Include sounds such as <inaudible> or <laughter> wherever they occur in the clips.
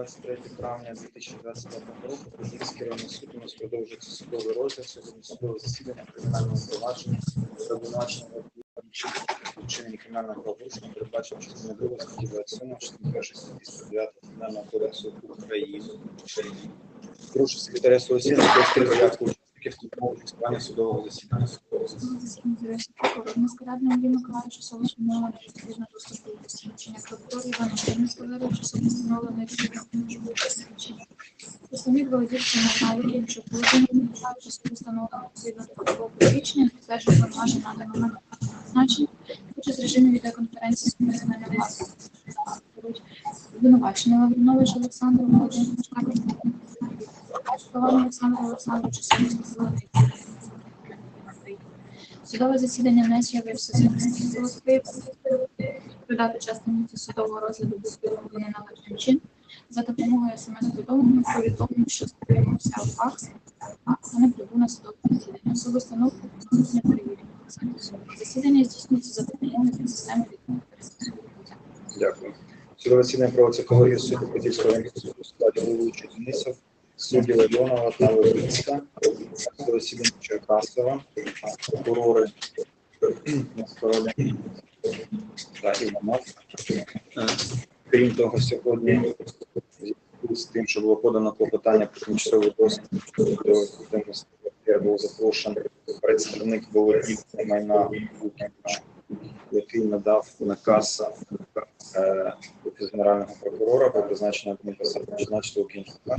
23 травня 2025 року Київський районний суд у нас продовжується судовий розгляд. Сьогодні судове засідання кримінального провадження за обвинуваченням вчинення кримінального правопорушення передбачено частиною 2 статті 27, частиною 1 статті 109 Кримінального кодексу України. Прошу секретаря засідання провести порядку учасників судового засідання. Нескладно Андрій Миколаївич, особа встановлена відповідно до служби посвідчення прокурор Іван Іван Складарович, особа встановлена відповідно до служби посвідчення. Представник володівця Михайло Ільчук, Володимир Михайлович, особа встановлена відповідно до на даний момент значення, хоче з режиму відеоконференції з комунальної власності. Обвинувачений Лавринович Олександр Володимирович, Олександр Олександрович, особа встановлена Судове засідання не з'явився з Москви. Придати частину судового розгляду був підготовлений належним чин за допомогою смс-повідомлення повідомлення, що стримався факс, а не прибув на судове засідання. Особисто ну, не перевірені. Засідання здійснюється за допомогою системи відповідальності. Дякую. Судове засідання проводиться колегією суду Подільського районного суду складі головуючий Денисов, судді Ларіонова та Левицька, засідання Черкасова, прокурори Насправді та Іванов. Е, Крім того, сьогодні з тим, що було подано клопотання про тимчасовий доступ до квартири, був запрошений представник володів майна який надав наказ е, Генерального прокурора про призначення адмінпосади призначити Лук'янчука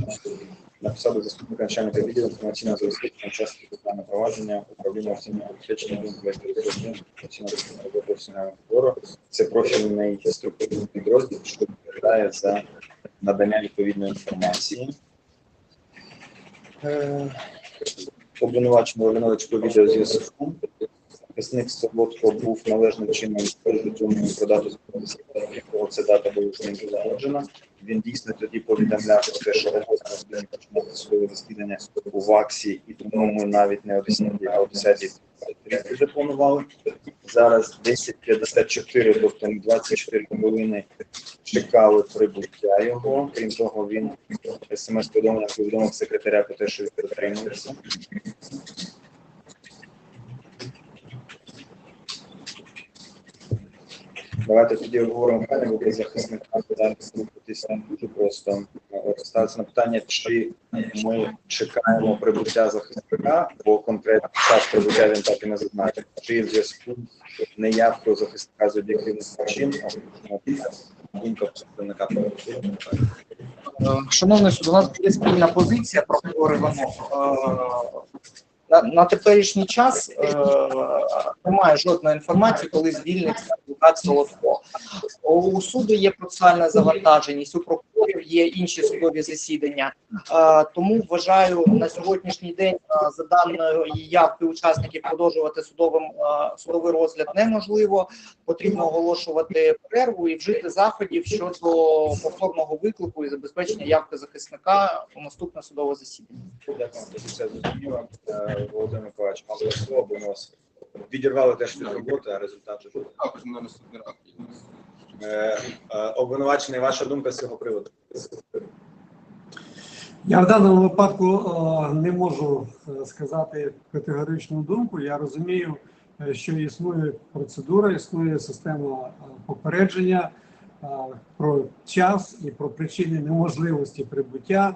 на посаду заступника начальника відділу інформаційного забезпечення учасників питання провадження управління офіційного забезпечення інформаційного роботи офіційного прокурора. Це профільний структурний підрозділ, що відповідає за надання відповідної інформації. Обвинувач Обвинувачений Левинович по відеозв'язку. Захисник Солодко був належним чином повідомлений про дату засідання, якого ця дата була з ним заходжена. Він дійсно тоді повідомляв про те, що робота буде починати судове засідання у ВАКСі, і тому ми навіть не о 10, а о 10 запланували. Зараз 10.54, тобто 24 хвилини чекали прибуття його. Крім того, він смс-повідомлення повідомив секретаря про те, що він підтримується. Давайте тоді обговоримо питання, бо захисника зараз рухатися не дуже просто. Ставиться на питання, чи ми чекаємо прибуття захисника, бо конкретно час прибуття він так і не зазначив, чи в зв'язку з неявкою захисника з об'єктивних причин, а думка представника Шановний суд, у нас є спільна позиція Іванов. Е, На, теперішній час е, немає жодної інформації, коли звільниться адвокат Солодко. У суду є процесуальна завантаженість, у прокурорів є інші судові засідання. Е, тому вважаю на сьогоднішній день е, за даною явки учасників продовжувати судовим е, судовий розгляд неможливо. Потрібно оголошувати перерву і вжити заходів щодо повторного виклику і забезпечення явки захисника у наступне судове засідання. Дякую. Е, Володимир Миколаївич, вам слово, бо ми вас відірвали теж від роботи, а результати вже. Так, на наступний раз. Е, е, Обвинувачений, ваша думка з цього приводу? Я в даному випадку е, не можу сказати категоричну думку. Я розумію, що існує процедура, існує система попередження про час і про причини неможливості прибуття.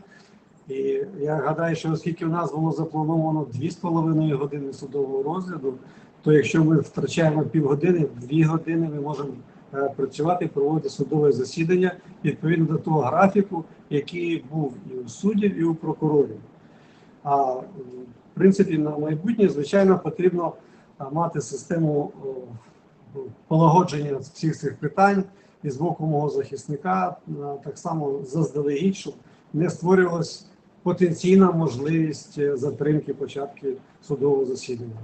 І я гадаю, що оскільки в нас було заплановано 2,5 години судового розгляду, то якщо ми втрачаємо півгодини, дві години ми можемо е, працювати, проводити судове засідання відповідно до того графіку, який був і у суддів, і у прокурорів. А в принципі, на майбутнє, звичайно, потрібно мати систему полагодження всіх цих питань і з боку мого захисника так само заздалегідь, щоб не створювалась потенційна можливість е, затримки початку судового засідання.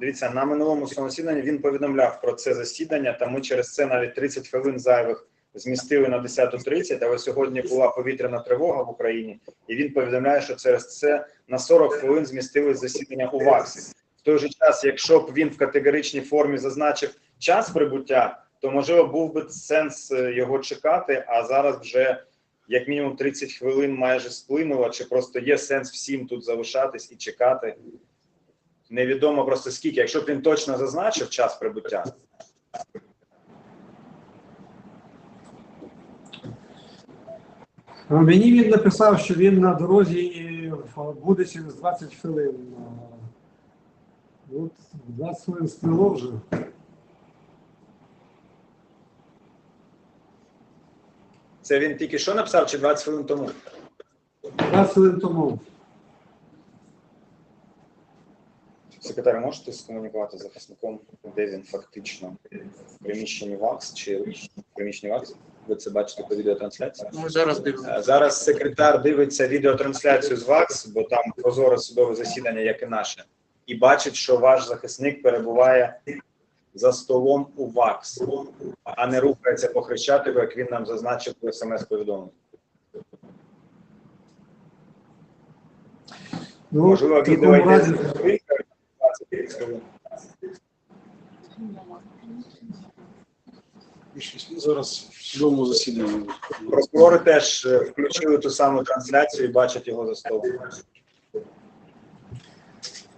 Дивіться, на минулому засіданні він повідомляв про це засідання, та ми через це навіть 30 хвилин зайвих змістили на 10.30, але сьогодні була повітряна тривога в Україні, і він повідомляє, що через це на 40 хвилин змістили засідання у ВАКСі. В той же час, якщо б він в категоричній формі зазначив час прибуття то можливо був би сенс е, його чекати, а зараз вже як мінімум 30 хвилин майже сплинуло, чи просто є сенс всім тут залишатись і чекати. Невідомо просто скільки. Якщо б він точно зазначив час прибуття, Мені він написав, що він на дорозі і буде через 20 хвилин. От 20 хвилин сплило вже. це він тільки що написав, чи 20 хвилин тому? 20 хвилин тому. Секретар, можете скомунікувати з захисником, де він фактично в приміщенні ВАКС чи в приміщенні ВАКС? Ви це бачите по відеотрансляції? Ми зараз дивимося. Е, Зараз секретар дивиться відеотрансляцію з ВАКС, бо там прозоре судове засідання, як і наше, і бачить, що ваш захисник перебуває за столом у ВАКС, а не рухається по хрещатику, як він нам зазначив у смс-повідомленні. Ну, Можливо, відео йде разі, з хвилинкою, 20 хвилин. Зараз в судовому засіданні. Прокурори теж е, включили ту саму трансляцію і бачать його за столом.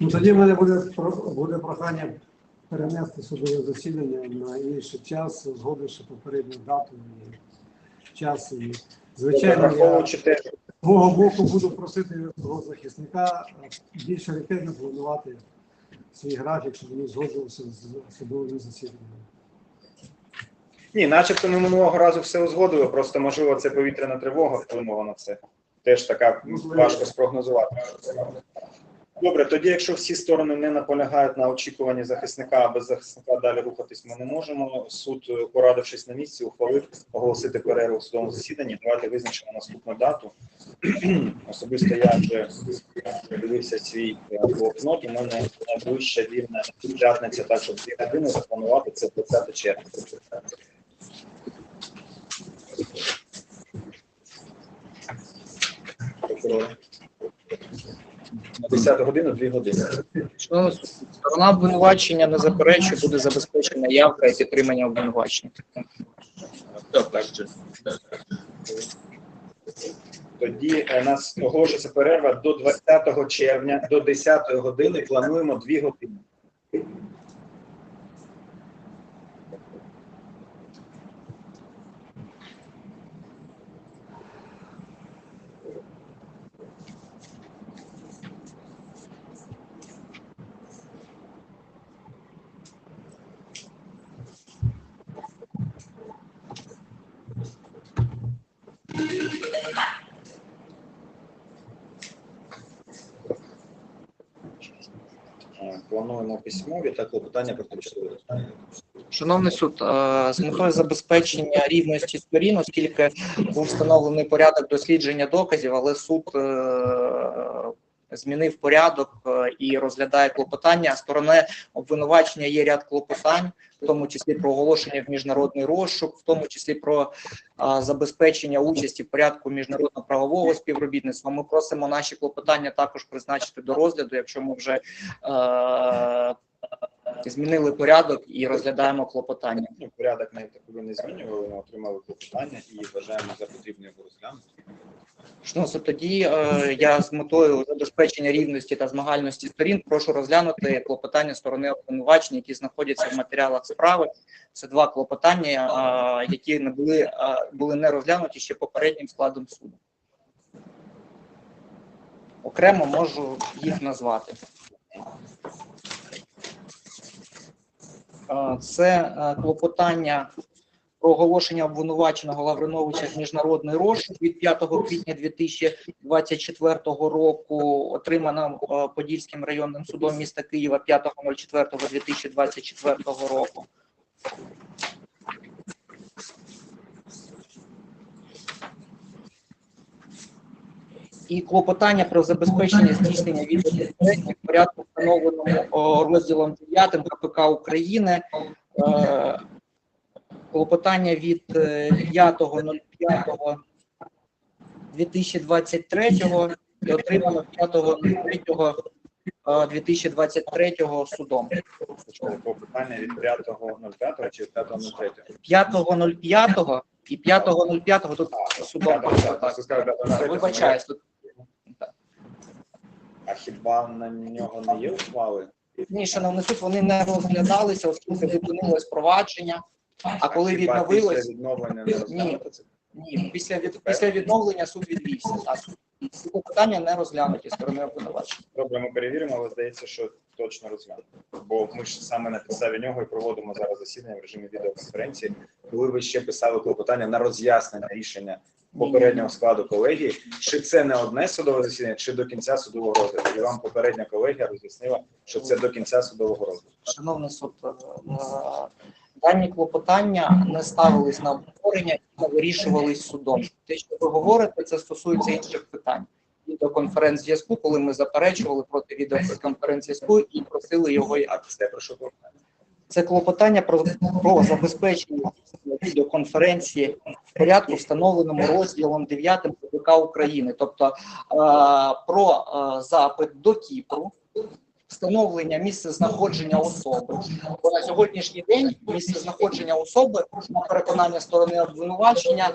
ну, тоді в мене буде, буде прохання перенести судове засідання на інший час, згодивши попередню дату і час. І, звичайно, я з свого боку буду просити свого захисника е, більш ретельно планувати свій графік, щоб він згоджувався з судовими засіданнями. Ні, начебто ми минулого разу все узгодили, просто можливо це повітряна тривога вплинула на це. Теж така важко спрогнозувати. Добре, тоді, якщо всі сторони не наполягають на очікуванні захисника, а без захисника далі рухатись ми не можемо. Суд, е, порадившись на місці, ухвалив оголосити перерву в судовому засіданні. Давайте визначимо наступну дату. <clears throat> Особисто я вже дивився свій е, блокнот. У мене найближча вільна п'ятниця, так щоб дві години запланувати це 20 червня. Прокурор. На 10 годину 2 години. Що сторона обвинувачення не заперечує, буде забезпечена явка і підтримання обвинувачення. Так, так. Тоді е, нас оголошується перерва до 20 червня, до 10 години. Плануємо 2 години. Е, Плануємо письмові та клопотання про тимчасові. Шановний суд, е, з метою забезпечення рівності сторін, оскільки був встановлений порядок дослідження доказів, але суд е, змінив порядок і розглядає клопотання. Сторони обвинувачення є ряд клопотань, в тому числі про оголошення в міжнародний розшук, в тому числі про а, забезпечення участі в порядку міжнародно-правового співробітництва. Ми просимо наші клопотання також призначити до розгляду, якщо ми вже е, змінили порядок і розглядаємо клопотання. Ну, порядок навіть такого не змінювали, ми отримали клопотання і вважаємо за потрібне його розглянути. Ну, це тоді е, я з метою забезпечення рівності та змагальності сторін прошу розглянути клопотання сторони обвинувачення, які знаходяться в матеріалах справи. Це два клопотання, е, які не були, е, були не розглянуті ще попереднім складом суду. Окремо можу їх назвати. Це е, клопотання про оголошення обвинуваченого Лавриновича в міжнародний розшук від 5 квітня 2024 року, отримано е, Подільським районним судом міста Києва 5.04.2024 року. І клопотання про забезпечення здійснення відеозаписання в порядку, встановленому розділом 9 КПК України. Е, клопотання від е, 5.05.2023 і отримано 5.03 е, 2023 судом. Клопотання від 5.05 чи 5.03? 5.05 і 5.05 тут судом. Так, Так, це скажу, 5.03. Вибачаюсь, тут А хіба на нього не є ухвали? ні, шановний суд, вони не розглядалися, оскільки зупинилось провадження. А коли хіба відновилось, відновлення не розглянути це? Ні, після від після відновлення суд відвівся. Так ці питання не розглянуті стороною обвинувачення. Добре, ми перевіримо, але здається, що точно розглянемо. Бо ми ж саме на підставі нього і проводимо зараз засідання в режимі відеоконференції, коли ви ще писали клопотання на роз'яснення рішення попереднього складу колегії, чи це не одне судове засідання, чи до кінця судового розгляду. І вам попередня колегія роз'яснила, що це до кінця судового розгляду. Шановний суд, е, е, дані клопотання не ставились на обговорення і не вирішувались судом. Те, що ви говорите, це стосується інших питань. Відеоконференц-зв'язку, коли ми заперечували проти відеоконференц-зв'язку і просили його. А це про що клопотання? Це клопотання про, про забезпечення відеоконференції в порядку, встановленому розділом 9 КПК України, тобто е, про е, запит до Кіпру, встановлення місця знаходження особи. Бо на сьогоднішній день місце знаходження особи на переконання сторони обвинувачення.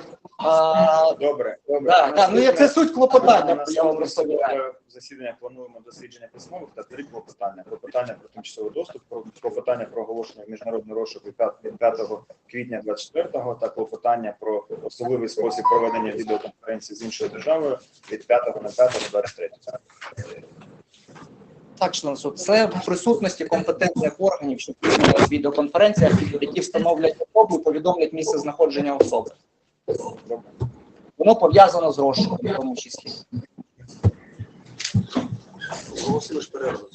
Добре, добре. да, да, ну я- це суть клопотання, я вам розповідаю. засідання плануємо дослідження письмових та три клопотання. Клопотання про тимчасовий доступ, про клопотання про оголошення в міжнародний розшук від 5 від 5 квітня 24-го та клопотання про особливий спосіб проведення відеоконференції з іншою державою від 5 на 5 23 Так, член суд, це присутності компетентних органів, що приймуть відеоконференція, які встановлять особу і повідомлять місце знаходження особи. Воно пов'язано з розшуком, в тому числі. Оголосили ж перерву.